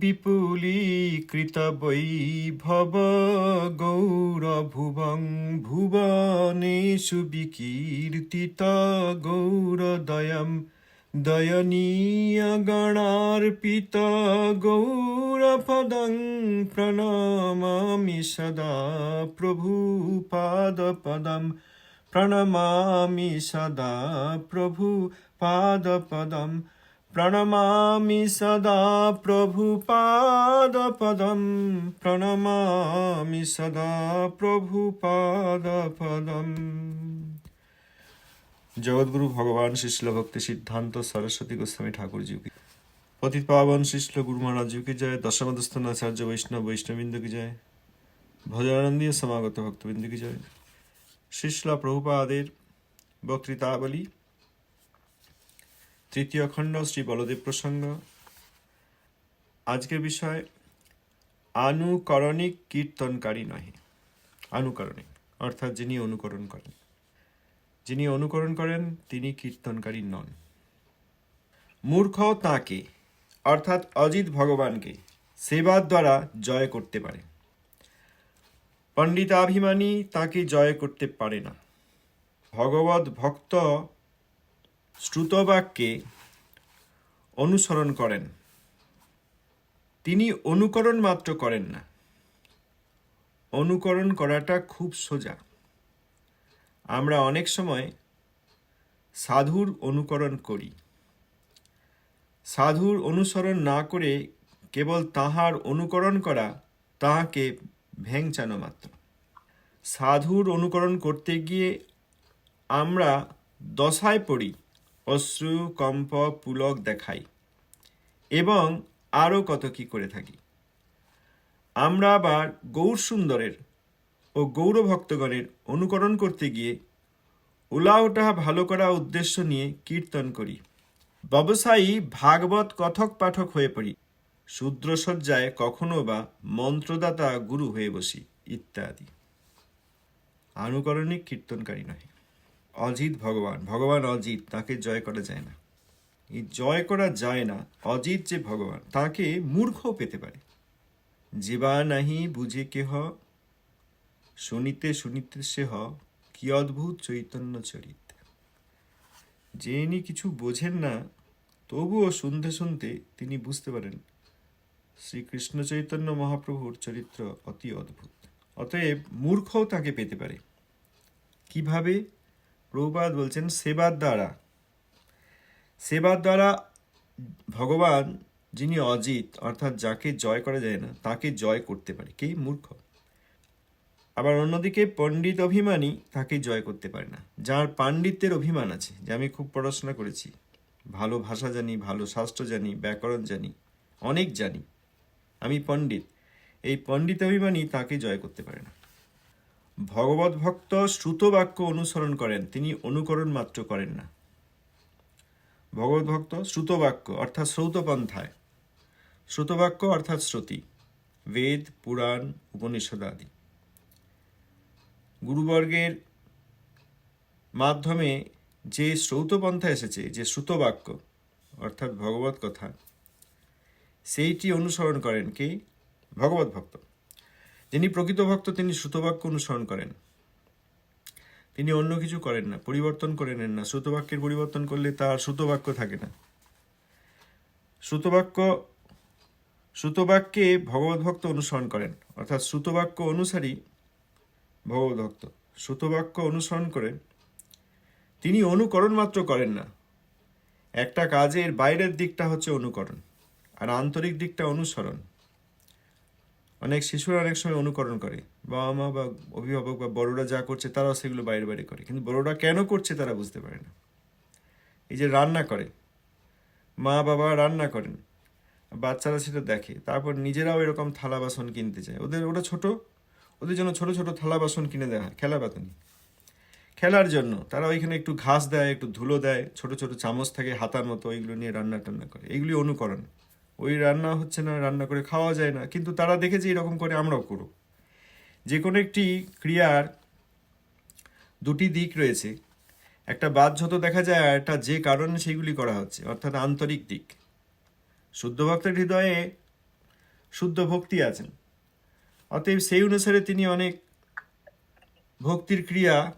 বিপুলীকৃত বৈভব গৌরভুবং ভুবনেষু বিকীর্তিত গৌরদয়ম দয়নীয় গণার্পিত গৌরপদং প্রণমামি সদা প্রভুপাদপদম প্রণমামি সদা প্রভু প্রণমামি সদা প্রভু পাদপদম প্রণমামি সদা প্রভু পাদপদম জগৎগুরু ভগবান শিষ্ল ভক্তি সিদ্ধান্ত সরস্বতী গোস্বামী ঠাকুরজি কি পতিত পাবন শিষ্ল গুরু মহারাজ কি জয় দশমদস্থান আচার্য বৈষ্ণব বৈষ্ণববিন্দু কি জয় ভজনানন্দীয় সমাগত ভক্তবিন্দু কি জয় শিষ্লা প্রভুপাদের বক্তৃতাবলী তৃতীয় খণ্ড শ্রী বলদেব প্রসঙ্গ। আজকের বিষয়, আনুকরণিক কীর্তনকারী নহে। আনুকরণিক, অর্থাৎ যিনি অনুকরণ করেন। যিনি অনুকরণ করেন, তিনি কীর্তনকারী নন। মূর্খ তাকে, অর্থাৎ অজিত ভগবানকে, সেবার দ্বারা জয় করতে পারে। পণ্ডিতাভিমানী তাকে জয় করতে পারে না। ভগবত ভক্ত শ্রুতবাক্যে অনুসরণ করেন। তিনি অনুকরণ মাত্র করেন না। অনুকরণ করাটা খুব সোজা। আমরা অনেক সময় সাধুর অনুকরণ করি। সাধুর অনুসরণ না করে কেবল তাহার অনুকরণ করা তাহাকে ভ্যাংচানো মাত্র। সাধুর অনুকরণ করতে গিয়ে আমরা দশায় পড়ি। অশ্রু, কম্প, পুলক দেখাই। এবং আরও কত কি করে থাকি। আমরা আবার গৌর সুন্দরের ও গৌরভক্তগণের অনুকরণ করতে গিয়ে উলাওটা ভালো করা উদ্দেশ্য নিয়ে কীর্তন করি। ব্যবসায়ী ভাগবত কথক পাঠক হয়ে পড়ি। শূদ্রসজ্জায় কখনো বা মন্ত্রদাতা গুরু হয়ে বসি, ইত্যাদি। আনুকরণিক কীর্তনকারী নয় অজিত ভগবান ভগবান অজিত, তাকে জয় করা যায় না। এই জয় করা যায় না, অজিত যে ভগবান, তাকে মূর্খ পেতে পারে। জীবা নাহি বুঝে কেহ, শুনিতে শুনিতে সে হ, কি অদ্ভুত চৈতন্য চরিত। যিনি কিছু বোঝেন না, তবুও শুনতে শুনতে তিনি বুঝতে পারেন, শ্রীকৃষ্ণ চৈতন্য মহাপ্রভুর চরিত্র অতি অদ্ভুত। অতএব মূর্খও তাকে পেতে পারে। কীভাবে? প্রভুপাদ বলছেন, সেবার দ্বারা। সেবার দ্বারা ভগবান, যিনি অজিত, অর্থাৎ যাকে জয় করা যায় না, তাকে জয় করতে পারে। কে মূর্খ? আবার অন্যদিকে, পণ্ডিত অভিমানী তাকে জয় করতে পারে না। যার পাণ্ডিত্যের অভিমান আছে, যে আমি খুব পড়াশোনা করেছি। ভালো ভাষা জানি, ভালো শাস্ত্র জানি, ব্যাকরণ জানি, অনেক জানি। আমি পণ্ডিত। এই পণ্ডিত অভিমানী তাকে জয় করতে পারে না। ভগবত ভক্ত শ্রুত বাক্য অনুসরণ করেন, তিনি অনুকরণ মাত্র করেন না। ভগবত ভক্ত শ্রুত বাক্য অর্থাৎ শ্রৌতপন্থায়। শ্রুতবাক্য, অর্থাৎ শ্রুতি। বেদ, পুরাণ, উপনিষদ আদি। গুরুবর্গের মাধ্যমে যে শ্রৌতপন্থা এসেছে, যে শ্রুতবাক্য, অর্থাৎ ভগবত কথা, সেইটি অনুসরণ করেন কে? ভগবত ভক্ত। যিনি প্রকৃত ভক্ত, তিনি শ্রুতবাক্য অনুসরণ করেন। তিনি অন্য কিছু করেন না, পরিবর্তন করে নেন না। শ্রুতবাক্যের পরিবর্তন করলে তার শ্রুতবাক্য থাকে না। শ্রুতবাক্য, শ্রুতবাক্যে ভক্ত অনুসরণ করেন। অর্থাৎ শ্রুতবাক্য অনুসারী ভগবত ভক্ত। শ্রুতবাক্য অনুসরণ করে তিনি অনুকরণ মাত্র করেন না। একটা কাজের বাইরের দিকটা হচ্ছে অনুকরণ, আর আন্তরিক দিকটা অনুসরণ। অনেক শিশুরা অনেক সময় অনুকরণ করে। বাবা মা বা অভিভাবক বা বড়রা যা করছে তারাও সেগুলো বাইরে বাইরে করে। কিন্তু বড়রা কেন করছে তারা বুঝতে পারে না। এই যে রান্না করে, মা বাবা রান্না করেন, বাচ্চারা সেটা দেখে, তারপর নিজেরাও এরকম থালা বাসন কিনতে চায় ওদের ওটা ছোট, ওদের জন্য ছোট ছোট থালা বাসন কিনে দেওয়া হয়, খেলা বাতনি খেলার জন্য তারা ওইখানে একটু ঘাস দেয়, একটু ধুলো দেয়, ছোট ছোট চামচ থাকে হাতার মতো, ওইগুলো নিয়ে রান্না টান্না করে। এইগুলি অনুকরণ। ওই রান্না হচ্ছে না, রান্না করে খাওয়া যায় না। কিন্তু তারা দেখেছে এরকম করে আমরাও করব। যে কোনো একটি ক্রিয়ার দুটি দিক রয়েছে। একটা বাধ্যত দেখা যায় আর একটা যে কারণে সেইগুলি করা হচ্ছে, অর্থাৎ আন্তরিক দিক। শুদ্ধ ভক্তের হৃদয়ে শুদ্ধ ভক্তি আছেন। অতএব সেই অনুসারে তিনি অনেক ভক্তির ক্রিয়া,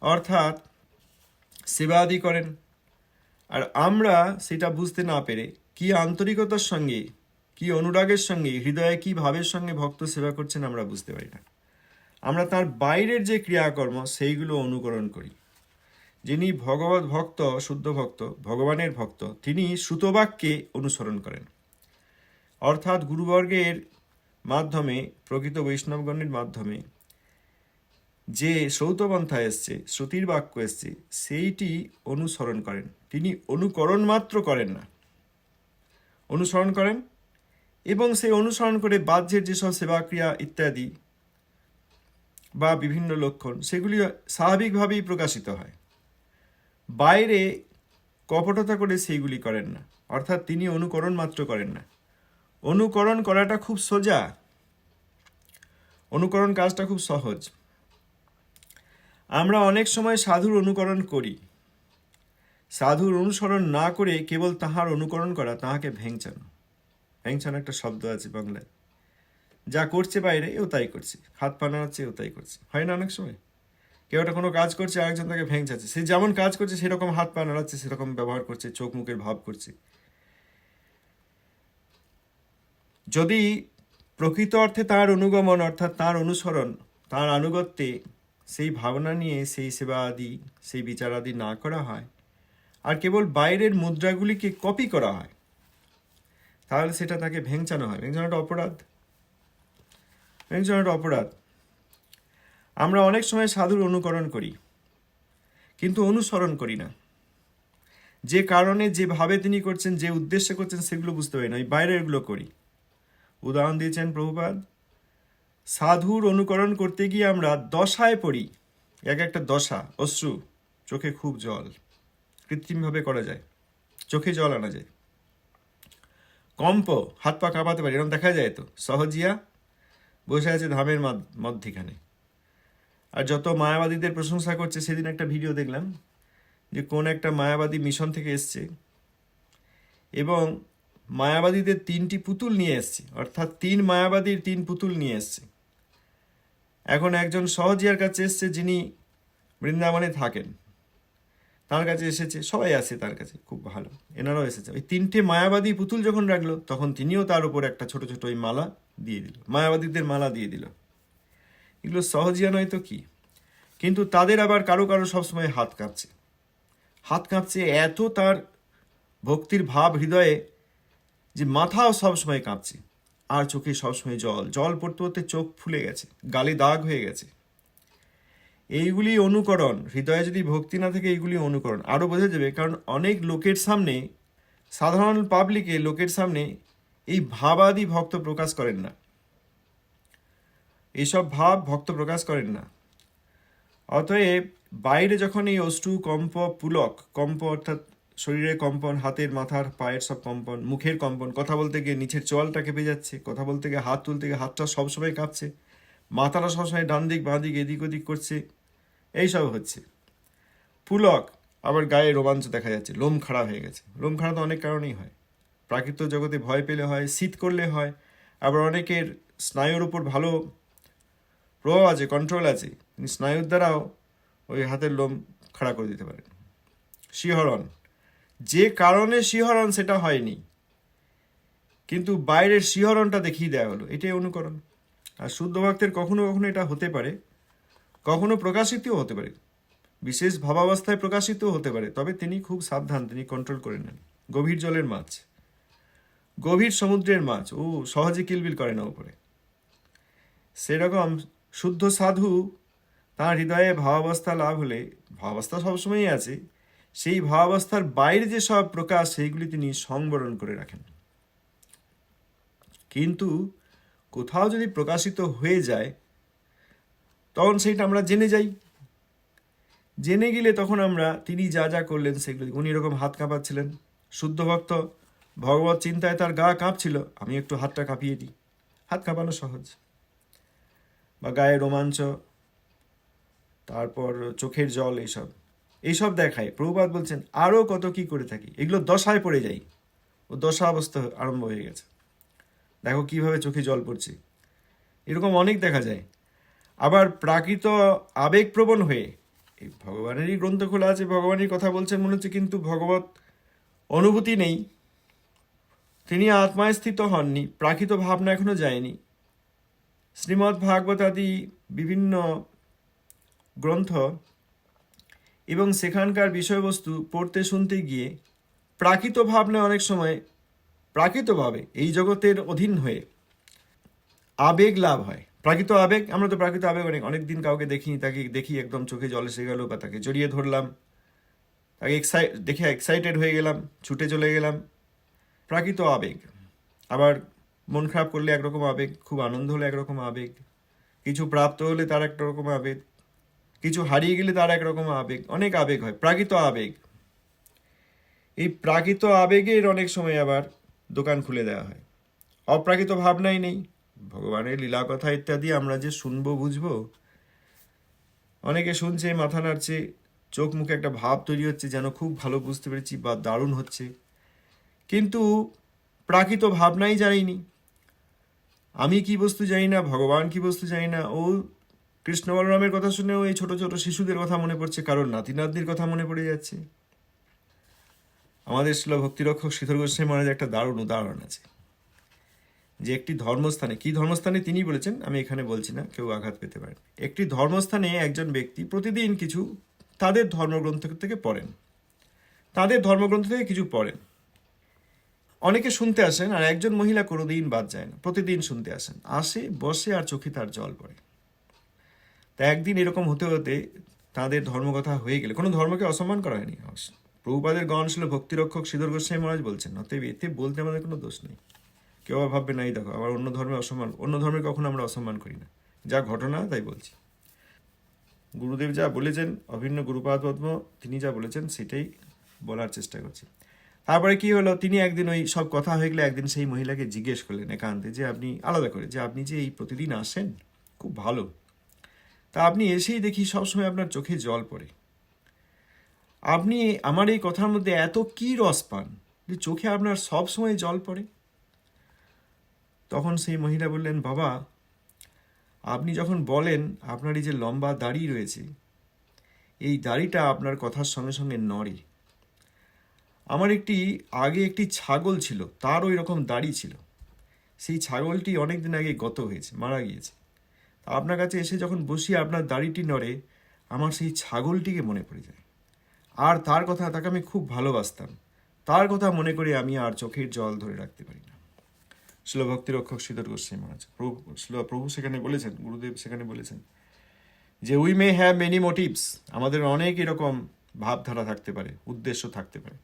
অর্থাৎ সেবাদি করেন। আর আমরা সেটা বুঝতে না পেরে কি আন্তরিকতার সঙ্গে, কি অনুরাগের সঙ্গে, হৃদয়ে কি ভাবের সঙ্গে ভক্ত সেবা করছেন আমরা বুঝতে পারি না। আমরা তার বাইরের যে ক্রিয়াকর্ম, সেইগুলো অনুকরণ করি। যিনি ভগবত ভক্ত, শুদ্ধ ভক্ত, ভগবানের ভক্ত, তিনি শ্রুতবাক্যে অনুসরণ করেন। অর্থাৎ গুরুবর্গের মাধ্যমে, প্রকৃত বৈষ্ণবগণের মাধ্যমে যে শ্রৌতপন্থা এসছে, শ্রুতির বাক্য এসছে, সেইটি অনুসরণ করেন। তিনি অনুকরণ মাত্র করেন না। অনুসরণ করেন এবং সেই অনুসরণ করে বাহ্যের যেসব সেবাক্রিয়া ইত্যাদি বা বিভিন্ন লক্ষণ, সেগুলি স্বাভাবিকভাবেই প্রকাশিত হয়। বাইরে কপটতা করে সেইগুলি করেন না, অর্থাৎ তিনি অনুকরণ মাত্র করেন না। অনুকরণ করাটা খুব সোজা। অনুকরণ কাজটা খুব সহজ। আমরা অনেক সময় সাধুর অনুকরণ করি। সাধুর অনুসরণ না করে কেবল তাহার অনুকরণ করা, তাহাকে ভেংচানো। ভেংচানো একটা শব্দ আছে বাংলায়। যা করছে বাইরে, এও তাই করছে। হাত পা নাড়াচ্ছে, এও তাই করছে। হয় না অনেক সময়? কেউ একটা কোনো কাজ করছে, আরেকজন তাকে ভেঙচাচ্ছে সে যেমন কাজ করছে, সেরকম হাত পা নাড়াচ্ছে, সেরকম ব্যবহার করছে, চোখ মুখের ভাব করছে। যদি প্রকৃত অর্থে তার অনুগমন, অর্থাৎ তার অনুসরণ, তার আনুগত্যে সেই ভাবনা নিয়ে, সেই সেবা আদি, সেই বিচার আদি না করা হয় আর কেবল বাইরের মুদ্রাগুলিকে কপি করা হয়। তাহলে সেটা তাকে ভেঙচানো হয়। ভেঙচানোটা অপরাধ। ভেঙচানোটা অপরাধ। আমরা অনেক সময় সাধুর অনুকরণ করি, কিন্তু অনুসরণ করি না। যে কারণে যেভাবে তিনি করছেন, যে উদ্দেশ্যে করছেন, সেগুলো বুঝতে পারি না। ওই বাইরেরগুলো করি। উদাহরণ দিয়েছেন প্রভুপাদ। সাধুর অনুকরণ করতে গিয়ে আমরা দশায় পড়ি। এক একটা দশা, অশ্রু, চোখে খুব জল। কৃত্রিমভাবে করা যায়। চোখে জল আনা যায়। কম্প, হাত পা কাঁপাতে পারে, এরকম দেখা যায় তো? সহজিয়া? বসে আছে ধামের মধ্য- মধ্যিখানে। আর যত মায়াবাদীদের প্রশংসা করছে, সেদিন একটা ভিডিও দেখলাম যে কোন একটা মায়াবাদী মিশন থেকে এসছে এবং মায়াবাদীদের তিনটি পুতুল নিয়ে এসছে। অর্থাৎ তিন মায়াবাদীর তিন পুতুল নিয়ে এসছে। এখন একজন সহজিয়ার কাছে এসছে যিনি বৃন্দাবনে থাকেন। তার কাছে এসেছে, সবাই আসে তার কাছে, খুব ভালো। এনারাও এসেছে। ওই তিনটে মায়াবাদী পুতুল যখন রাখল, তখন তিনিও তার উপর একটা ছোট ছোট ওই মালা দিয়ে দিল। মায়াবাদীদের মালা দিয়ে দিল। এগুলো সহজিয়া নয় তো কি? কিন্তু তাদের আবার কারও কারও সবসময় হাত কাঁপছে। হাত কাঁপছে এত তার ভক্তির ভাব হৃদয়ে যে মাথাও সবসময় কাঁপছে। আর চোখে সবসময় জল। জল পড়তে পড়তে চোখ ফুলে গেছে। গালে দাগ হয়ে গেছে। এইগুলি অনুকরণ, হৃদয়ে যদি ভক্তি না থাকে এইগুলি অনুকরণ। আরও বোঝা যাবে, কারণ অনেক লোকের সামনে, সাধারণ পাবলিকে লোকের সামনে এই ভাবাদি ভক্ত প্রকাশ করেন না। এইসব ভাব ভক্ত প্রকাশ করেন না। অতএব বাইরে যখন এই অষ্টু কম্প পুলক কম্প অর্থাৎ শরীরের কম্পন, হাতের, মাথার, পায়ের সব কম্পন, মুখের কম্পন, কথা বলতে গিয়ে নিচের চোয়ালটা কেঁপে যাচ্ছে, কথা বলতে গিয়ে হাত তুলতে গিয়ে হাতটা সবসময় কাঁপছে, মাথাটা সবসময় ডান দিক বাঁ দিক এদিক ওদিক করছে এইসব হচ্ছে। পুলক আবার গায়ে রোমাঞ্চ দেখা যাচ্ছে, লোম খাড়া হয়ে গেছে। লোম খাড়া তো অনেক কারণেই হয়। প্রাকৃত জগতে ভয় পেলে হয়, শীত করলে হয়, আবার অনেকের স্নায়ুর উপর ভালো প্রভাব আছে কন্ট্রোল আছে তিনি স্নায়ুর দ্বারাও ওই হাতের লোম খাড়া করে দিতে পারেন। শিহরণ। যে কারণে শিহরণ সেটা হয়নি, কিন্তু বাইরের শিহরণটা দেখিয়ে দেওয়া হলো। এটাই অনুকরণ। আর শুদ্ধ ভক্তের কখনো কখনো এটা হতে পারে। কখনো প্রকাশিতও হতে পারে। বিশেষ ভাবাবস্থায় প্রকাশিতও হতে পারে, তবে তিনি খুব সাবধান, তিনি কন্ট্রোল করে নেন। গভীর জলের মাছ। গভীর সমুদ্রের মাছ। ও, সহজে কিলবিল করে না উপরে। সেরকম শুদ্ধ সাধু তার হৃদয়ে ভাবাবস্থা লাভ হলে, ভাবাবস্থা সবসময়ই আছে, সেই ভাবাবস্থার বাইরে যে সব প্রকাশ, সেইগুলি তিনি সংবরণ করে রাখেন। কিন্তু কোথাও যদি প্রকাশিত হয়ে যায় তখন সেইটা আমরা জেনে যাই। জেনে গেলে তখন আমরা তিনি যা যা করলেন সেগুলো উনি এরকম হাত কাঁপাচ্ছিলেন। শুদ্ধ ভক্ত, ভগবত চিন্তায় তার গা কাঁপছিল। আমি একটু হাতটা কাঁপিয়ে দিই। হাত কাঁপানো সহজ। বা গায়ে রোমাঞ্চ, তারপর চোখের জল এইসব। এইসব দেখায়। প্রভুপাত বলছেন আরও কত কি করে থাকি? এগুলো দশায় পড়ে যাই ও দশা অবস্থা আরম্ভ হয়ে গেছে। দেখো কীভাবে চোখে জল পড়ছে। এরকম অনেক দেখা যায়। আবার প্রাকৃত আবেগপ্রবণ হয়ে, এই ভগবানেরই গ্রন্থ খোলা আছে ভগবানের কথা বলছেন, মনে হচ্ছে কিন্তু ভগবত অনুভূতি নেই। তিনি আত্মায় স্থিত হননি, প্রাকৃত ভাবনা এখনও যায়নি। শ্রীমদ্ ভাগবত আদি বিভিন্ন গ্রন্থ এবং সেখানকার বিষয়বস্তু পড়তে শুনতে গিয়ে প্রাকৃত ভাবনা অনেক সময় প্রাকৃতভাবে এই জগতের অধীন হয়ে আবেগ লাভ হয়। প্রাকৃত আবেগ, আমরা তো প্রাকৃত আবেগ অনেক অনেক দিন কাউকে দেখি তাকে দেখি একদম চোখে জল এসে গেল বা তাকে জড়িয়ে ধরলাম। তাকে এক্সাই দেখে এক্সাইটেড হয়ে গেলাম, ছুটে চলে গেলাম। প্রাকৃত আবেগ। আবার মন খারাপ করলে একরকম আবেগ, খুব আনন্দ হলে একরকম আবেগ, কিছু প্রাপ্ত হলে তার একটা রকম আবেগ, কিছু হারিয়ে গেলে তার একরকম আবেগ, অনেক আবেগ হয়, প্রাকৃত আবেগ। এই প্রাকৃত আবেগের অনেক সময় আবার দোকান খুলে দেওয়া হয়। অপ্রাকৃত ভাবনাই নেই। ভগবানের লীলা কথা ইত্যাদি আমরা যে শুনব, বুঝব, অনেকে শুনছে, মাথা নাড়ছে, চোখ মুখে একটা ভাব তৈরি হচ্ছে, যেন খুব ভালো বুঝতে পেরেছি বা দারুণ হচ্ছে। কিন্তু প্রাকৃত ভাবনাই জানিনি আমি কি বস্তু জানি না ভগবান কি বস্তু জানি না ও কৃষ্ণ বলরামের কথা শুনেও এই ছোট ছোট শিশুদের কথা মনে পড়ছে, কারণ নাতি নাতনির কথা মনে পড়ে যাচ্ছে। আমাদের শিল ভক্তিরক্ষক শীতল গোস্বামী মহারাজ, একটা দারুণ উদাহরণ আছে। যে একটি ধর্মস্থানে, কি ধর্মস্থানে তিনি বলেছেন? আমি এখানে বলছি না, কেউ আঘাত পেতে পারেন। একটি ধর্মস্থানে একজন ব্যক্তি প্রতিদিন কিছু, তাদের ধর্মগ্রন্থ থেকে পড়েন। তাদের ধর্মগ্রন্থ থেকে কিছু পড়েন। অনেকে শুনতে আসেন, আর একজন মহিলা কোনোদিন বাদ যায় না। প্রতিদিন শুনতে আসেন। আসে, বসে, আর চোখে তার জল পড়ে। তা একদিন এরকম হতে হতে তাদের ধর্মকথা হয়ে গেলে, কোনো ধর্মকে অসম্মান করা হয়নি। অবশ্য। প্রভুপাদের গণ ছিল ভক্তিরক্ষক শ্রীধর গোস্বামী মহারাজ বলছেন, অতএব এতে বলতে আমাদের কোনো দোষ নেই। কেউ আবার ভাববে, নাই, দেখো, আবার অন্য ধর্মে অসম্মান অন্য ধর্মে কখনো আমরা অসম্মান করি না। যা ঘটনা, তাই বলছি। গুরুদেব যা বলেছেন, অভিন্ন গুরুপাদ পদ্ম, তিনি যা বলেছেন, সেটাই বলার চেষ্টা করছি। তারপরে কি হলো? তিনি একদিন ওই সব কথা হয়ে গেলে একদিন সেই মহিলাকে জিজ্ঞেস করলেন একান্তে যে, আপনি আলাদা করে, যে আপনি যে এই প্রতিদিন আসেন, খুব ভালো। তা আপনি এসেই দেখি সবসময় আপনার চোখে জল পড়ে। আপনি আমার এই কথার মধ্যে এত কি রস পান যে চোখে আপনার সব সময় জল পড়ে? তখন সেই মহিলা বললেন, বাবা, আপনি যখন বলেন আপনার এই যে লম্বা দাড়ি রয়েছে, এই দাড়িটা আপনার কথার সঙ্গে সঙ্গে নড়ে। আমার একটি, আগে একটি ছাগল ছিল, তার ওই রকম দাড়ি ছিল। সেই ছাগলটি অনেক দিন আগে গত হয়েছে, মারা গিয়েছে। আপনার কাছে এসে যখন বসি, আপনার দাড়িটি নড়ে, আমার সেই ছাগলটিকে মনে পড়ে যায়। আর তার কথা, তাকে আমি খুব ভালোবাসতাম। তার কথা মনে করে আমি আর চোখের জল ধরে রাখতে পারি না। শিল ভক্তি রক্ষক শ্রীধর গোস্বামী মহারাজ। প্রভু প্রভু সেখানে বলেছেন, গুরুদেব সেখানে বলেছেন যে we may have many motives আমাদের অনেক এরকম ভাবধারা থাকতে পারে, উদ্দেশ্য থাকতে পারে।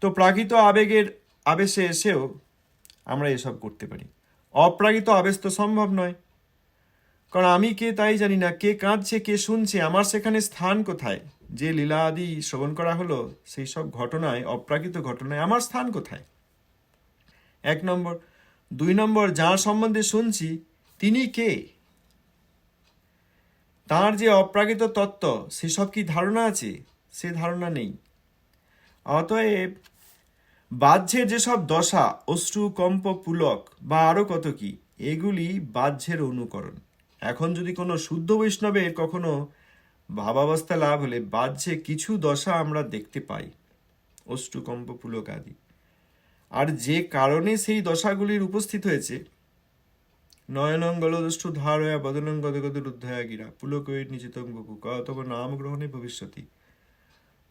তো প্রাকৃত আবেগের আবেশে এসেও আমরা এসব করতে পারি। অপ্রাকৃত আবেশ তো সম্ভব নয়। কারণ আমি কে তাই জানি না, কে কাঁদছে, কে শুনছে, আমার সেখানে স্থান কোথায়? যে লীলা আদি শ্রবণ করা হলো, সেই সব ঘটনায়, অপ্রাকৃত ঘটনায় আমার স্থান কোথায়? এক নম্বর। দুই নম্বর, যার সম্বন্ধে শুনছি, তিনি কে? তার যে অপ্রাকৃত তত্ত্ব সেসব কি ধারণা আছে? সে ধারণা নেই। অতএব, বাহ্যের যেসব দশা, অশ্রু, কম্প, পুলক, বা আরও কত কি, এগুলি বাহ্যের অনুকরণ। এখন যদি কোনো শুদ্ধ বৈষ্ণবের কখনো ভাবাবস্থা লাভ হলে বাহ্যে কিছু দশা আমরা দেখতে পাই। অষ্টুকম্প পুলক আদি। আর যে কারণে সেই দশাগুলির উপস্থিত হয়েছে। নয়নং গলদষ্ঠ ধারয়া বদনং গদগদ রুদ্ধয়া গিরা। পুলকৈর নিচিতং বকু নাম গ্রহণে ভবিষ্যতি।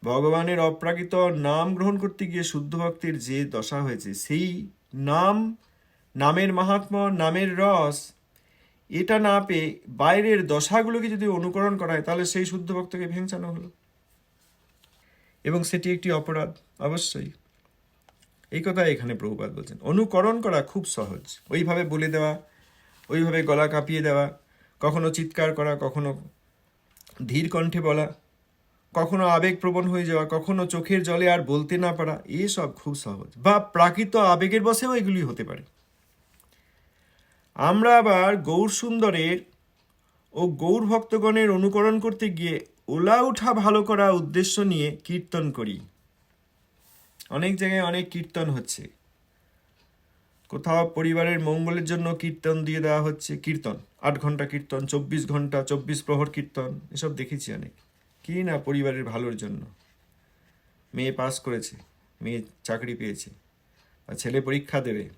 ভগবানের অপ্রাকৃত নাম গ্রহণ করতে গিয়ে শুদ্ধ ভক্তির যে দশা হয়েছে, সেই নাম, নামের মাহাত্ম নামের রস, এটা না পেয়ে বাইরের দশাগুলোকে যদি অনুকরণ করা হয়, তাহলে সেই শুদ্ধ ভক্তকে ভেঙচানো হলো। এবং সেটি একটি অপরাধ, অবশ্যই। এই কথা এখানে প্রভুপাত বলছেন। অনুকরণ করা খুব সহজ। ওইভাবে বলে দেওয়া, ওইভাবে গলা কাঁপিয়ে দেওয়া, কখনো চিৎকার করা, কখনো ধীর কণ্ঠে বলা, কখনো আবেগপ্রবণ হয়ে যাওয়া, কখনো চোখের জলে আর বলতে না পারা এসব খুব সহজ। বা প্রাকৃত আবেগের বসেও এগুলি হতে পারে। আমরা আবার গৌর সুন্দরের ও গৌর ভক্তগণের অনুকরণ করতে গিয়ে ওলা উঠা ভালো করা উদ্দেশ্য নিয়ে কীর্তন করি। অনেক জায়গায় অনেক কীর্তন হচ্ছে। কোথাও পরিবারের মঙ্গলের জন্য কীর্তন দিয়ে দেওয়া হচ্ছে, কীর্তন, আট ঘণ্টা কীর্তন, চব্বিশ ঘণ্টা, চব্বিশ প্রহর কীর্তন, এসব দেখেছি অনেক। কি না পরিবারের ভালোর জন্য। মেয়ে পাস করেছে, মেয়ে চাকরি পেয়েছে বা ছেলে পরীক্ষা দেবে।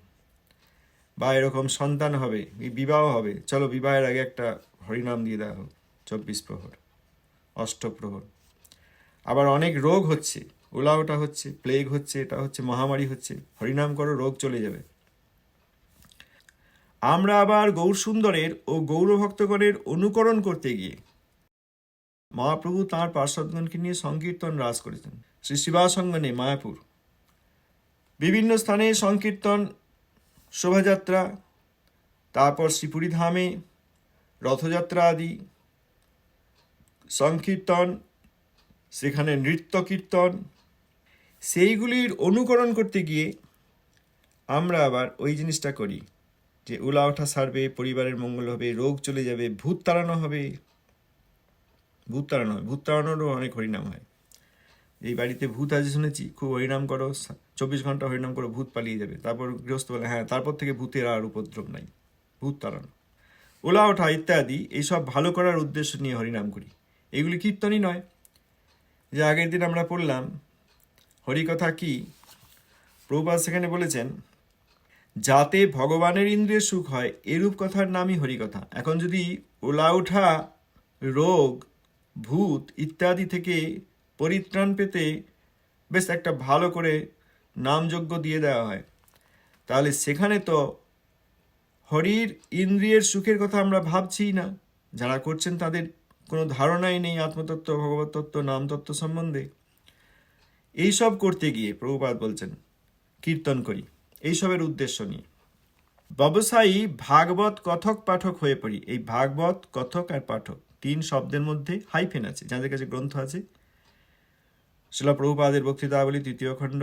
বা এরকম সন্তান হবে বিবাহ হবে, চলো বিবাহের আগে একটা হরিনাম দিয়ে দেওয়া হোক, চব্বিশ প্রহর অষ্টপ্রহর আবার অনেক রোগ হচ্ছে। ওলাওটা হচ্ছে প্লেগ হচ্ছে, এটা হচ্ছে, মহামারী হচ্ছে, হরিনাম করো, রোগ চলে যাবে। আমরা আবার গৌর সুন্দরের ও গৌরভক্তগণের অনুকরণ করতে গিয়ে মহাপ্রভু তাঁর পার্শ্বদগণকে নিয়ে সংকীর্তন রাস করেছেন। শ্রী শিবাসঙ্গনে মায়াপুর। বিভিন্ন স্থানে সংকীর্তন, শোভাযাত্রা, তারপর শ্রীপুরী ধামে রথযাত্রা আদি, সংকীর্তন, সেখানে নৃত্য কীর্তন সেইগুলির অনুকরণ করতে গিয়ে আমরা আবার ওই জিনিসটা করি যে উলা ওঠা সারবে, পরিবারের মঙ্গল হবে, রোগ চলে যাবে, ভূত তাড়ানো হবে। ভূত তাড়ানো হয়। ভূত তাড়ানোরও অনেক হরিনাম হয়। এই বাড়িতে ভূত আছে শুনেছি, খুব হরিনাম করো, চব্বিশ ঘণ্টা হরিনাম করো, ভূত পালিয়ে যাবে। তারপর গৃহস্থ বলে হ্যাঁ তারপর থেকে ভূতের আর উপদ্রব নাই। ভূত তাড়ানো। ওলা ওঠা ইত্যাদি, এইসব ভালো করার উদ্দেশ্য নিয়ে হরিনাম করি। এগুলি কীর্তনই নয়। যে আগের দিন আমরা পড়লাম হরিকথা কি প্রভুপাদ সেখানে বলেছেন, যাতে ভগবানের ইন্দ্রিয়ের সুখ হয়, এরূপ কথার নামই হরিকথা। এখন যদি ওলা ওঠা রোগ, ভূত ইত্যাদি থেকে পরিত্রাণ পেতে বেশ একটা ভালো করে নামযজ্ঞ দিয়ে দেওয়া হয়, তাহলে সেখানে তো হরির ইন্দ্রিয়ের সুখের কথা আমরা ভাবছিই না। যারা করছেন তাদের কোনো ধারণাই নেই আত্মতত্ত্ব, ভগবত তত্ত্ব, নামতত্ত্ব সম্বন্ধে। এইসব করতে গিয়ে প্রভুপাত বলছেন, কীর্তন করি। এইসবের উদ্দেশ্য নিয়ে। ব্যবসায়ী ভাগবত কথক পাঠক হয়ে পড়ি। এই ভাগবত কথক আর পাঠক তিন শব্দের মধ্যে হাইফেন আছে, যাদের কাছে গ্রন্থ আছে। শিলা প্রভুপাদের বক্তৃতাবলী, তৃতীয় খণ্ড।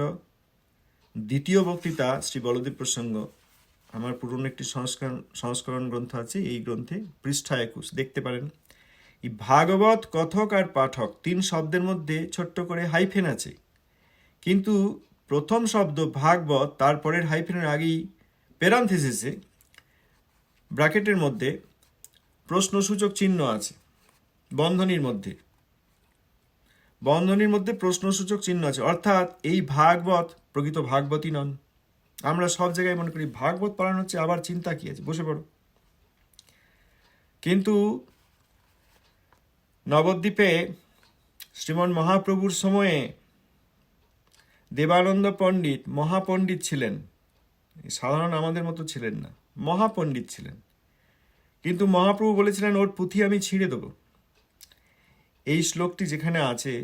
দ্বিতীয় বক্তৃতা শ্রী বলদেব প্রসঙ্গ। আমার পুরনো একটি সংস্করণ সংস্করণ গ্রন্থ আছে, এই গ্রন্থে পৃষ্ঠা একুশ, দেখতে পারেন। এই ভাগবত কথক আর পাঠক তিন শব্দের মধ্যে ছোট্ট করে হাইফেন আছে। কিন্তু প্রথম শব্দ ভাগবত তারপরের হাইফেনের আগেই প্যারান্থেসিসে ব্র্যাকেটের মধ্যে প্রশ্নসূচক চিহ্ন আছে, বন্ধনীর মধ্যে। বন্ধনীর মধ্যে প্রশ্নসূচক চিহ্ন আছে, অর্থাৎ এই ভাগবত প্রকৃত ভাগবতী নন। আমরা সব জায়গায় মনে করি ভাগবত পালন হচ্ছে, আবার চিন্তা কি আছে? বসে পড়ো। কিন্তু নবদ্বীপে শ্রীমন মহাপ্রভুর সময়ে দেবানন্দ পণ্ডিত মহাপণ্ডিত ছিলেন। সাধারণ আমাদের মতো ছিলেন না, মহাপণ্ডিত ছিলেন। কিন্তু মহাপ্রভু বলেছিলেন, ওর পুঁথি আমি ছিঁড়ে দেবো। এই শ্লোকটি যেখানে আছে,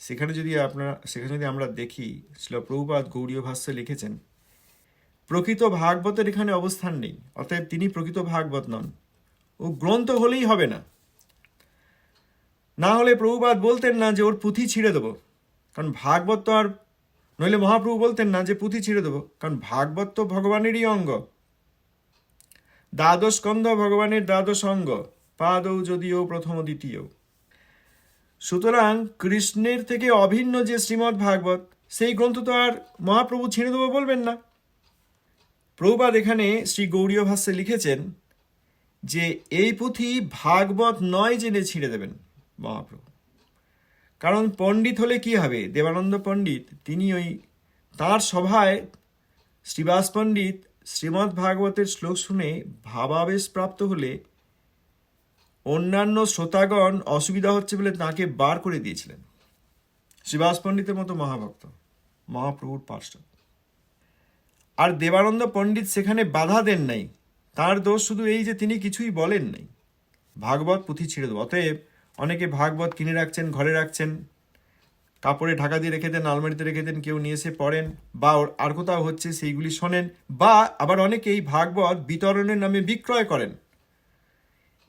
সেখানে যদি আপনারা, সেখানে যদি আমরা দেখি শ্রী প্রভুপাদ গৌরীয় ভাষ্য লিখেছেন, প্রকৃত ভাগবতের এখানে অবস্থান নেই, অতএব তিনি প্রকৃত ভাগবত নন। ও গ্রন্থ হলেই হবে না। না হলে প্রভুপাদ বলতেন না যে ওর পুঁথি ছিঁড়ে দেবো, কারণ ভাগবত তো আর নইলে মহাপ্রভু বলতেন না যে পুঁথি ছিঁড়ে দেবো, কারণ ভাগবত তো ভগবানেরই অঙ্গ। দ্বাদশ স্কন্ধ ভগবানের দ্বাদশ অঙ্গ, পাদৌ যদিও প্রথম দ্বিতীয়। সুতরাং কৃষ্ণের থেকে অভিন্ন যে শ্রীমৎ ভাগবত, সেই গ্রন্থ তো আর মহাপ্রভু ছিঁড়ে দেবো বলবেন না। প্রভুপাদ এখানে শ্রী গৌরীয় ভাষ্যে লিখেছেন যে, এই পুঁথি ভাগবত নয় জেনে ছিঁড়ে দেবেন মহাপ্রভু। কারণ পণ্ডিত হলে কি হবে? দেবানন্দ পণ্ডিত, তিনি ওই তার সভায় শ্রীবাস পণ্ডিত, শ্রীমদ্ ভাগবতের শ্লোক শুনে ভাবাবেশ প্রাপ্ত হলে অন্যান্য শ্রোতাগণ অসুবিধা হচ্ছে বলে তাকে বার করে দিয়েছিলেন। শ্রীবাস পণ্ডিতের মতো মহাভক্ত, মহাপ্রভুর পার্শ্ব। আর দেবানন্দ পণ্ডিত সেখানে বাধা দেন নাই। তার দোষ শুধু এই যে তিনি কিছুই বলেন নাই। ভাগবত পুঁথি ছিঁড়ে দেবো। অতএব অনেকে ভাগবত কিনে রাখছেন, ঘরে রাখছেন, কাপড়ে ঢাকা দিয়ে রেখে দেন, আলমারিতে রেখে দেন, কেউ নিয়ে এসে পড়েন, বা আর কোথাও হচ্ছে সেইগুলি শোনেন, বা আবার অনেকেই ভাগবত বিতরণের নামে বিক্রয় করেন।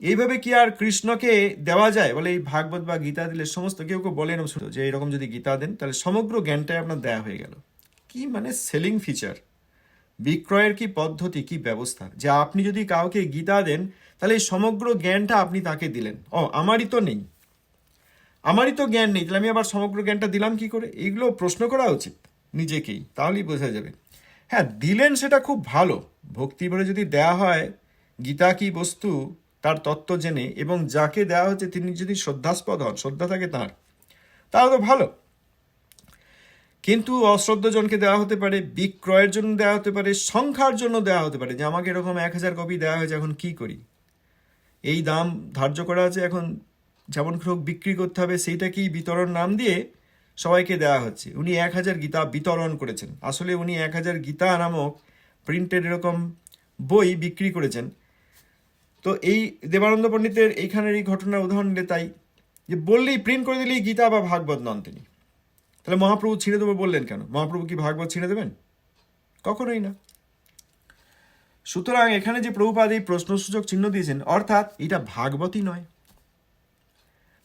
এইভাবে কি আর কৃষ্ণকে দেওয়া যায়? বলে এই ভাগবত বা গীতা দিলে সমস্ত কেউ কেউ বলেন, যে এরকম যদি গীতা দেন, তাহলে সমগ্র জ্ঞানটাই আপনার দেয়া হয়ে গেল। কি মানে সেলিং ফিচার বিক্রয়ের কি পদ্ধতি, কি ব্যবস্থা? যে আপনি যদি কাউকে গীতা দেন, তাহলে সমগ্র জ্ঞানটা আপনি তাকে দিলেন। ও, আমারই তো নেই। আমারই তো জ্ঞান নেই, তাহলে আমি আবার সমগ্র জ্ঞানটা দিলাম কি করে? এইগুলো প্রশ্ন করা উচিত নিজেকেই, তাহলেই বোঝা যাবে। হ্যাঁ দিলেন সেটা খুব ভালো। ভক্তি ভরে যদি দেয়া হয়, গীতা কি বস্তু? তার তত্ত্ব জেনে এবং যাকে দেওয়া হচ্ছে তিনি যদি শ্রদ্ধাস্পদ হন, শ্রদ্ধা থাকে তাঁর, তাহলে তো ভালো। কিন্তু অশ্রদ্ধজনকে দেওয়া হতে পারে, বিক্রয়ের জন্য দেওয়া হতে পারে, সংখ্যার জন্য দেওয়া হতে পারে। যে আমাকে এরকম এক হাজার কপি দেওয়া হয়েছে, এখন কি করি? এই দাম ধার্য করা আছে এখন, যেমন হোক বিক্রি করতে হবে, সেইটাকেই বিতরণ নাম দিয়ে সবাইকে দেওয়া হচ্ছে। উনি এক হাজার গীতা বিতরণ করেছেন। আসলে উনি এক হাজার গীতা নামক প্রিন্টেড এরকম বই বিক্রি করেছেন। তো এই দেবানন্দ পণ্ডিতের এইখানের এই ঘটনার উদাহরণ দিলে তাই, যে বললেই, প্রিন্ট করে দিলেই গীতা বা ভাগবত নন তিনি। তাহলে মহাপ্রভু ছিঁড়ে দেবো বললেন কেন? মহাপ্রভু কি ভাগবত ছিঁড়ে দেবেন? কখনোই না। সুতরাং এখানে যে প্রভুপাদ এই প্রশ্নসূচক চিহ্ন দিয়েছেন, অর্থাৎ এটা ভাগবতই নয়।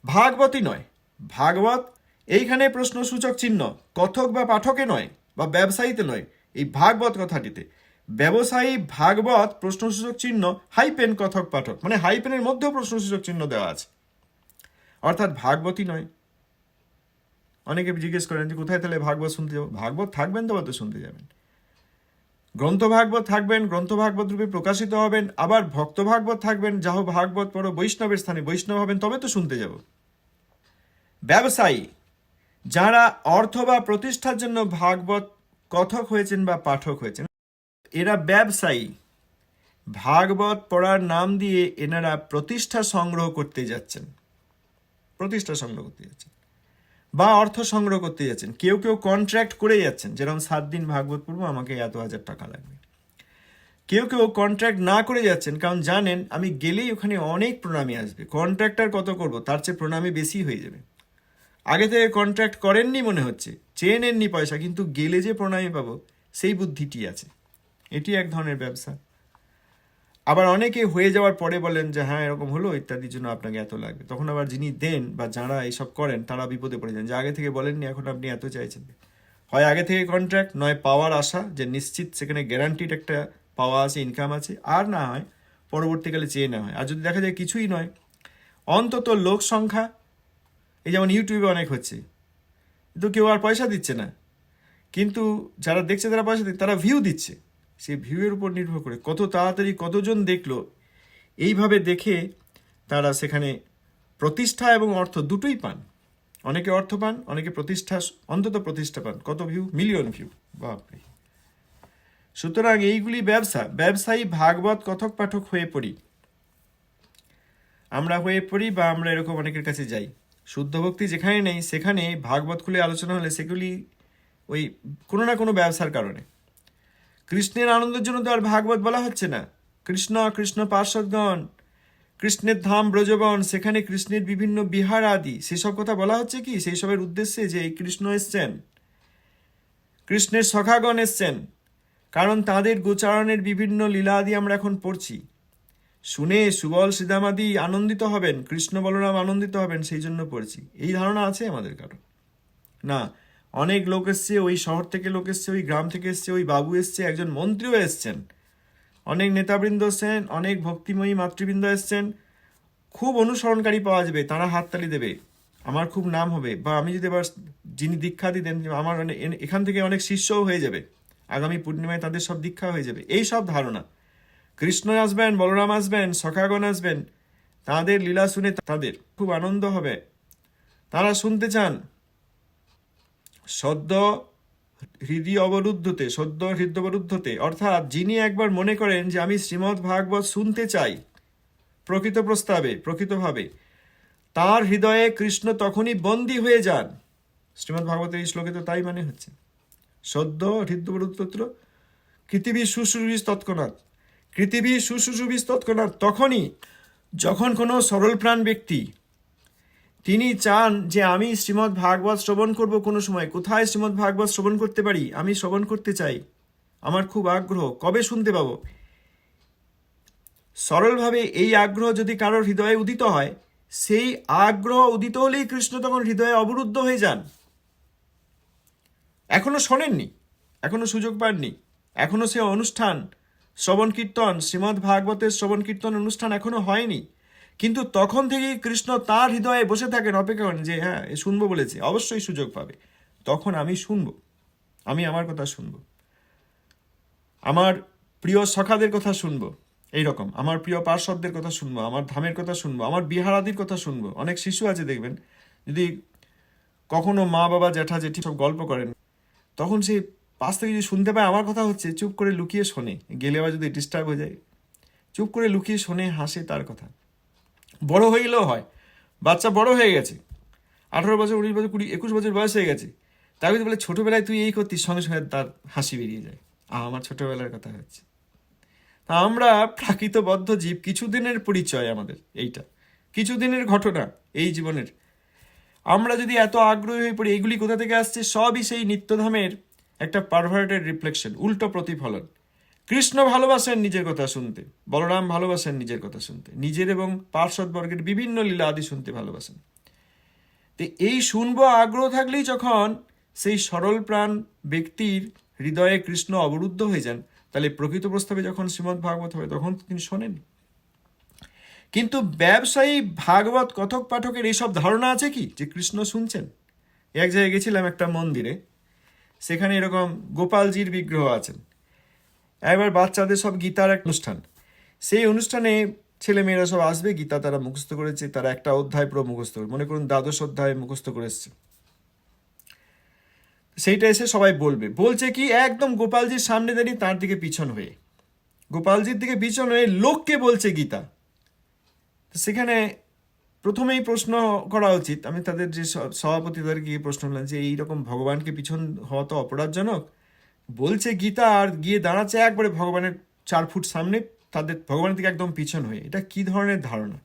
ভাগবতই নয়। ভাগবত এইখানে প্রশ্নসূচক চিহ্ন, কথক বা পাঠকে নয় বা ব্যবসায়ীতে নয়, এই ভাগবত কথাটিতে। ব্যবসায়ী, ভাগবত, প্রশ্নসূচক চিহ্ন, হাইপেন, কথক, পাঠক মানে হাইপেনের মধ্যেও প্রশ্নসূচক চিহ্ন দেওয়া আছে। অর্থাৎ ভাগবতই নয়। অনেকে জিজ্ঞেস করেন যে কোথায় তাহলে ভাগবত শুনতে যাব? ভাগবত থাকবেন তবে তো শুনতে যাবেন? গ্রন্থ ভাগবত থাকবেন, গ্রন্থ ভাগবত রূপে প্রকাশিত হবেন, আবার ভক্ত ভাগবত থাকবেন, যাহ ভাগবত পড়ো, বৈষ্ণবের স্থানে বৈষ্ণব হবেন, তবে তো শুনতে যাব। ব্যবসায়ী, যারা অর্থ বা প্রতিষ্ঠার জন্য ভাগবত কথক হয়েছেন বা পাঠক হয়েছেন, এরা ব্যবসায়ী। ভাগবত পড়ার নাম দিয়ে এনারা প্রতিষ্ঠা সংগ্রহ করতে যাচ্ছেন। প্রতিষ্ঠা সংগ্রহ করতে যাচ্ছেন। বা অর্থ সংগ্রহ করতে যাচ্ছেন। কেউ কেউ কন্ট্রাক্ট করে যাচ্ছেন। যেরকম সাত দিন ভাগবত পড়ব, আমাকে এত হাজার টাকা লাগবে। কেউ কেউ কন্ট্রাক্ট না করে যাচ্ছেন, কারণ জানেন, আমি গেলেই ওখানে অনেক প্রণামী আসবে। কন্ট্রাক্টার কত করব? তার চেয়ে প্রণামী বেশি হয়ে যাবে। আগে থেকে কন্ট্রাক্ট করেননি মনে হচ্ছে চেয়ে নেননি পয়সা, কিন্তু গেলে যে প্রণামী পাবো, সেই বুদ্ধিটি আছে। এটি এক ধরনের ব্যবসা। আবার অনেকে হয়ে যাওয়ার পরে বলেন যে হ্যাঁ এরকম হলো, ইত্যাদির জন্য আপনাকে এত লাগবে। তখন আবার যিনি দেন বা যারা এইসব করেন, তারা বিপদে পড়ে যান যে, আগে থেকে বলেননি, এখন আপনি এত চাইছেন হয় আগে থেকে কন্ট্রাক্ট নয় পাওয়ার আশা, যে নিশ্চিত সেখানে গ্যারান্টিড একটা পাওয়া আছে ইনকাম আছে, আর না হয় পরবর্তীকালে চেয়ে না হয়। আর যদি দেখা যায় কিছুই নয়, অন্তত লোক সংখ্যা, এই যেমন ইউটিউবে অনেক হচ্ছে, কিন্তু কেউ আর পয়সা দিচ্ছে না। কিন্তু যারা দেখছে তারা পয়সা দিচ্ছে, তারা ভিউ দিচ্ছে। সেই ভিউয়ের উপর নির্ভর করে। কত তাড়াতাড়ি কতজন দেখল, এইভাবে দেখে তারা সেখানে প্রতিষ্ঠা এবং অর্থ দুটোই পান। অনেকে অর্থ পান, অনেকে প্রতিষ্ঠা, অন্তত প্রতিষ্ঠা পান। কত ভিউ? Million view. বাপরে। সুতরাং এইগুলি ব্যবসা। ব্যবসায়ী ভাগবত কথক পাঠক হয়ে পড়ি। আমরা হয়ে পড়ি বা আমরা এরকম অনেকের কাছে যাই। শুদ্ধ ভক্তি যেখানে নেই, সেখানে ভাগবত খুলে আলোচনা হলে সেগুলি ওই কোনো না কোনো ব্যবসার কারণে। কৃষ্ণের আনন্দের জন্য তো আর ভাগবত বলা হচ্ছে না। কৃষ্ণ কৃষ্ণ পার্শ্বদগণ কৃষ্ণের ধাম ব্রজবন সেখানে কৃষ্ণের বিভিন্ন বিহার আদি, সেসব কথা বলা হচ্ছে কি? সেই সবের উদ্দেশ্যে যে এই কৃষ্ণ এসছেন। কৃষ্ণের সখাগণ এসছেন। কারণ তাদের গোচারণের বিভিন্ন লীলা আদি আমরা এখন পড়ছি। শুনে সুবল শ্রীদামাদি আনন্দিত হবেন, কৃষ্ণ বলরাম আনন্দিত হবেন, সেই জন্য পড়ছি। এই ধারণা আছে আমাদের কারও? না। অনেক লোক এসছে, ওই শহর থেকে লোক এসছে, ওই গ্রাম থেকে এসছে, ওই বাবু এসছে, একজন মন্ত্রীও এসছেন। অনেক নেতাবৃন্দ এসছেন, অনেক ভক্তিময়ী মাতৃবৃন্দ এসছেন। খুব অনুসরণকারী পাওয়া যাবে, তারা হাততালি দেবে। আমার খুব নাম হবে, বা আমি যদি এবার যিনি দীক্ষা দিতেন, আমার অনে- এখান থেকে অনেক শিষ্যও হয়ে যাবে। আগামী পূর্ণিমায় তাদের সব দীক্ষা হয়ে যাবে। এই সব ধারণা। কৃষ্ণ আসবেন, বলরাম আসবেন, সখাগণ আসবেন, তাদের লীলা শুনে তাদের খুব আনন্দ হবে। তারা শুনতে চান। সদ্য হৃদয় অবরুদ্ধতে, সদ্য হৃদয় অবরুদ্ধতে। অর্থাৎ যিনি একবার মনে করেন যে আমি শ্রীমদ্ ভাগবত শুনতে চাই, প্রকৃত প্রস্তাবে, প্রকৃতভাবে, তার হৃদয়ে কৃষ্ণ তখনই বন্দী হয়ে যান। শ্রীমদ্ ভাগবতের এই শ্লোকে তো তাই মানে হচ্ছে। সদ্য হৃদয়বরুদ্ধত্র পৃথিবী সুশ্রুবিস তৎক্ষণাৎ পৃথিবী সুশ্রুবিস তৎক্ষণাৎ তখনই যখন কোনো সরল প্রাণ ব্যক্তি তিনি চান যে আমি শ্রীমদ্ ভাগবত শ্রবণ করব কোনো সময়। কোথায় শ্রীমদ্ ভাগবত শ্রবণ করতে পারি? আমি শ্রবণ করতে চাই। আমার খুব আগ্রহ। কবে শুনতে পাবো? সরলভাবে এই আগ্রহ যদি কারোর হৃদয়ে উদিত হয়, সেই আগ্রহ উদিত হলেই কৃষ্ণ তখন হৃদয়ে অবরুদ্ধ হয়ে যান। এখনও শোনেননি। এখনও সুযোগ পাননি। এখনও সে অনুষ্ঠান, শ্রবণ কীর্তন, শ্রীমদ্ ভাগবতের শ্রবণ কীর্তন অনুষ্ঠান এখনও হয়নি। কিন্তু তখন থেকেই কৃষ্ণ তার হৃদয়ে বসে থাকেন অপেক্ষা করেন যে হ্যাঁ শুনব বলেছে, অবশ্যই সুযোগ পাবে। তখন আমি শুনব, আমি আমার কথা শুনব। আমার প্রিয় সখাদের কথা শুনব, এইরকম। আমার প্রিয় পার্শ্বদের কথা শুনব, আমার ধামের কথা শুনব, আমার বিহারাদির কথা শুনব। অনেক শিশু আছে, দেখবেন। যদি কখনো মা বাবা, জ্যাঠা, জেঠি সব গল্প করেন, তখন সে পাশ থেকে যদি শুনতে পায়, আমার কথা হচ্ছে, চুপ করে লুকিয়ে শোনে। গেলে আবার যদি ডিস্টার্ব হয়ে যায়, চুপ করে লুকিয়ে শোনে, হাসে তার কথা। বড় হয়ে গেলেও হয়। বাচ্চা বড় হয়ে গেছে। আঠারো বছর, উনিশ বছর, কুড়ি, একুশ বছর বয়স হয়ে গেছে। তাই যদি বলে, ছোটোবেলায় তুই এই করতিস, সঙ্গে সঙ্গে তার হাসি বেরিয়ে যায়। আমার ছোটোবেলার কথা হচ্ছে। তা আমরা প্রাকৃতবদ্ধ জীব, কিছুদিনের পরিচয় আমাদের, এইটা। কিছুদিনের ঘটনা, এই জীবনের। আমরা যদি এত আগ্রহী হয়ে পড়ি, এগুলি কোথা থেকে আসছে? সবই সেই নিত্যধামের একটা পারভার্টেড রিফ্লেকশন উল্টো প্রতিফলন। কৃষ্ণ ভালোবাসেন নিজের কথা শুনতে, বলরাম ভালোবাসেন নিজের কথা শুনতে, নিজের এবং পার্শ্বদবর্গের বিভিন্ন লীলা আদি শুনতে ভালোবাসেন। তো এই শুনব আগ্রহ থাকলেই যখন সেই সরল প্রাণ ব্যক্তির হৃদয়ে কৃষ্ণ অবরুদ্ধ হয়ে যান, তাহলে প্রকৃত প্রস্তাবে যখন শ্রীমদ্ ভাগবত হবে, তখন তিনি শোনেন। কিন্তু ব্যবসায়ী, ভাগবত, কথক, পাঠকের এইসব ধারণা আছে কি? যে কৃষ্ণ শুনছেন। এক জায়গায় গেছিলাম একটা মন্দিরে, সেখানে এরকম গোপালজির বিগ্রহ আছেন। এবার বাচ্চাদের সব গীতার এক অনুষ্ঠান। সেই অনুষ্ঠানে ছেলে মেয়েরা সব আসবে, গীতা তারা মুখস্থ করেছে, তারা একটা অধ্যায় পুরো মুখস্থ করে মনে করুন দ্বাদশ অধ্যায় মুখস্থ করে এসছে সেইটা এসে সবাই বলবে। বলছে কি, একদম গোপালজির সামনে দাঁড়িয়ে তার দিকে পিছন হয়ে। গোপালজির দিকে পিছন হয়ে লোককে বলছে গীতা। সেখানে প্রথমেই প্রশ্ন করা উচিত, আমি তাদের যে সভাপতি তাদেরকে প্রশ্ন করলাম যে, এইরকম ভগবানকে পিছন হওয়া তো অপরাধজনক। বলছে গীতা আর গিয়ে দাঁড়াচ্ছে একবারে ভগবানের চার ফুট সামনে, তাদের ভগবানের দিকে একদম পিছন হয়ে। এটা কি ধরনের ধারণা?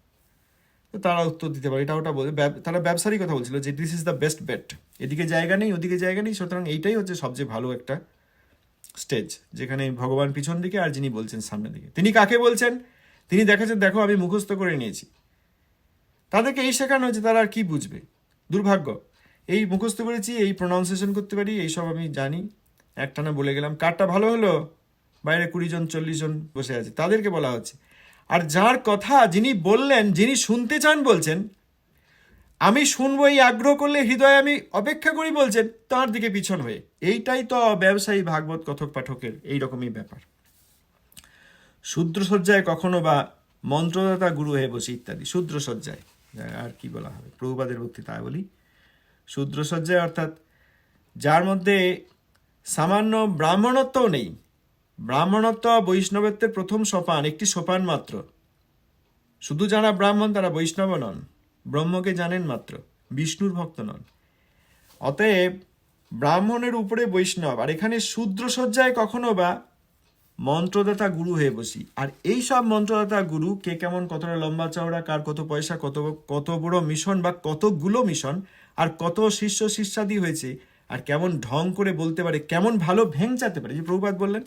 তো তারা উত্তর দিতে পারে, এটা ওটা বলে। তারা ব্যবসারই কথা বলছিল যে this is the best bet এদিকে জায়গা নেই, ওদিকে জায়গা নেই, সুতরাং এইটাই হচ্ছে সবচেয়ে ভালো একটা স্টেজ যেখানে ভগবান পিছন দিকে আর যিনি বলছেন সামনের দিকে। তিনি কাকে বলছেন? তিনি দেখাচ্ছেন দেখো আমি মুখস্থ করে নিয়েছি। তাদেরকে এই শেখানো হয়েছে, তারা আর কি বুঝবে? দুর্ভাগ্য। এই মুখস্থ করেছি, এই প্রনাউন্সিয়েশন করতে পারি, এইসব আমি জানি। একটানা বলে গেলাম, কারটা ভালো হলো? বাইরে কুড়ি জন, চল্লিশ জন বসে আছে। তাদেরকে বলা হচ্ছে। আর যার কথা যিনি বললেন, যিনি শুনতে চান বলছেন, আমি শুনব এই আগ্রহ করলে হৃদয়ে আমি অপেক্ষা করি, বলছেন, তার দিকে পিছন হয়ে। এইটাই তো ব্যবসায়ী ভাগবত কথক পাঠকের এইরকমই ব্যাপার। শূদ্রসজ্জায় কখনো বা মন্ত্রদাতা গুরু হয়ে বসে ইত্যাদি। শূদ্রসজ্জায় আর কি বলা হবে। প্রভুপাদের বক্তৃতায় বলি, শূদ্রসজ্জায় অর্থাৎ যার মধ্যে সামান্য ব্রাহ্মণত্বও নেই। ব্রাহ্মণত্ব বৈষ্ণবত্বের প্রথম সোপান একটি সোপান মাত্র। শুধু যারা ব্রাহ্মণ, তারা বৈষ্ণব নন, ব্রহ্মকে জানেন মাত্র, বিষ্ণুর ভক্ত নন। অতএব ব্রাহ্মণের উপরে বৈষ্ণব, আর এখানে শূদ্র শূদ্রসজ্জায় কখনো বা মন্ত্রদাতা গুরু হয়ে বসি। আর এই সব মন্ত্রদাতা গুরু কে কেমন, কতটা লম্বা চওড়া, কার কত পয়সা, কত কত বড় মিশন বা কতগুলো মিশন, আর কত শিষ্য শিষ্যাদি হয়েছে আর কেমন ঢং করে বলতে পারে, কেমন ভালো ভেঙচাতে পারে। যে প্রভুপাত বললেন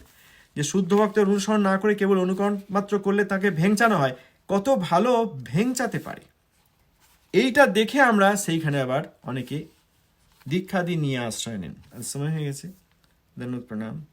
যে, শুদ্ধ ভক্তের অনুসরণ না করে কেবল অনুকরণ মাত্র করলে তাকে ভেঙচানো হয়, কত ভালো ভেঙচাতে পারে। এইটা দেখে আমরা সেইখানে আবার অনেকে দীক্ষাদি নিয়ে আশ্রয় নেন। সময় হয়ে গেছে। ধন্যবাদ, প্রণাম।